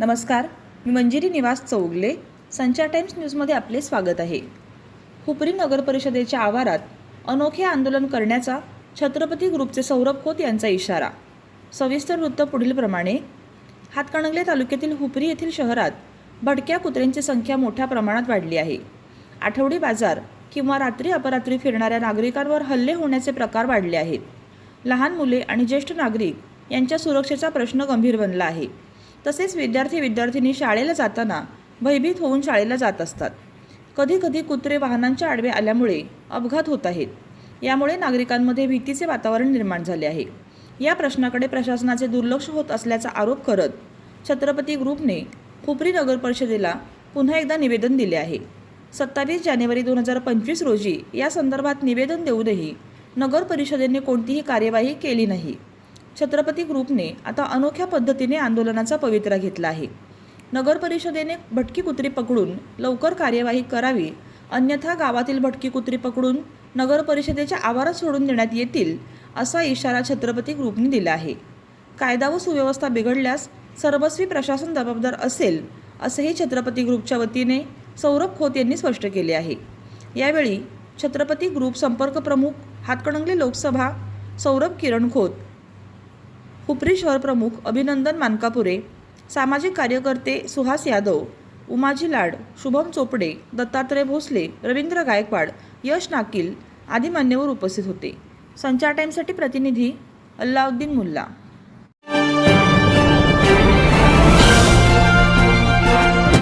नमस्कार मी मंजिरी निवास चौगले संचार टाइम्स न्यूजमध्ये आपले स्वागत आहे. हुपरी नगर परिषदेच्या आवारात अनोखे आंदोलन करण्याचा छत्रपती ग्रुपचे सौरभ खोत यांचा इशारा. सविस्तर वृत्त पुढीलप्रमाणे हातकणंगले तालुक्यातील हुपरी येथील शहरात भटक्या कुत्र्यांची संख्या मोठ्या प्रमाणात वाढली आहे. आठवडी बाजार किंवा रात्री अपरात्री फिरणाऱ्या नागरिकांवर हल्ले होण्याचे प्रकार वाढले आहेत. लहान मुले आणि ज्येष्ठ नागरिक यांच्या सुरक्षेचा प्रश्न गंभीर बनला आहे. तसेच विद्यार्थी विद्यार्थिनी शाळेला जाताना भयभीत होऊन शाळेला जात असतात. कधीकधी कुत्रे वाहनांच्या आडवे आल्यामुळे अपघात होत आहेत. यामुळे नागरिकांमध्ये भीतीचे वातावरण निर्माण झाले आहे. या प्रश्नाकडे प्रशासनाचे दुर्लक्ष होत असल्याचा आरोप करत छत्रपती ग्रुपने खुपरी नगर परिषदेला पुन्हा एकदा निवेदन दिले आहे. सत्तावीस जानेवारी दोन हजार पंचवीस रोजी या संदर्भात निवेदन देऊनही नगर परिषदेने कोणतीही कार्यवाही केली नाही. छत्रपती ग्रुपने आता अनोख्या पद्धतीने आंदोलनाचा पवित्रा घेतला आहे. नगर परिषदेने भटकी कुत्री पकडून लवकर कार्यवाही करावी अन्यथा गावातील भटकी कुत्री पकडून नगर परिषदेच्या आवारात सोडून देण्यात येतील असा इशारा छत्रपती ग्रुपने दिला आहे. कायदा व सुव्यवस्था बिघडल्यास सर्वस्वी प्रशासन जबाबदार असेल असेही छत्रपती ग्रुपच्या वतीने सौरभ खोत यांनी स्पष्ट केले आहे. यावेळी छत्रपती ग्रुप संपर्क प्रमुख हातकणंगले लोकसभा सौरभ किरण खोत हुपरी शहरप्रमुख अभिनंदन मानकापुरे सामाजिक कार्यकर्ते सुहास यादव उमाजी लाड शुभम चोपडे दत्तात्रय भोसले रवींद्र गायकवाड यश नाकील आदी मान्यवर उपस्थित होते. संचार टाईमसाठी प्रतिनिधी अल्लाउद्दीन मुल्ला.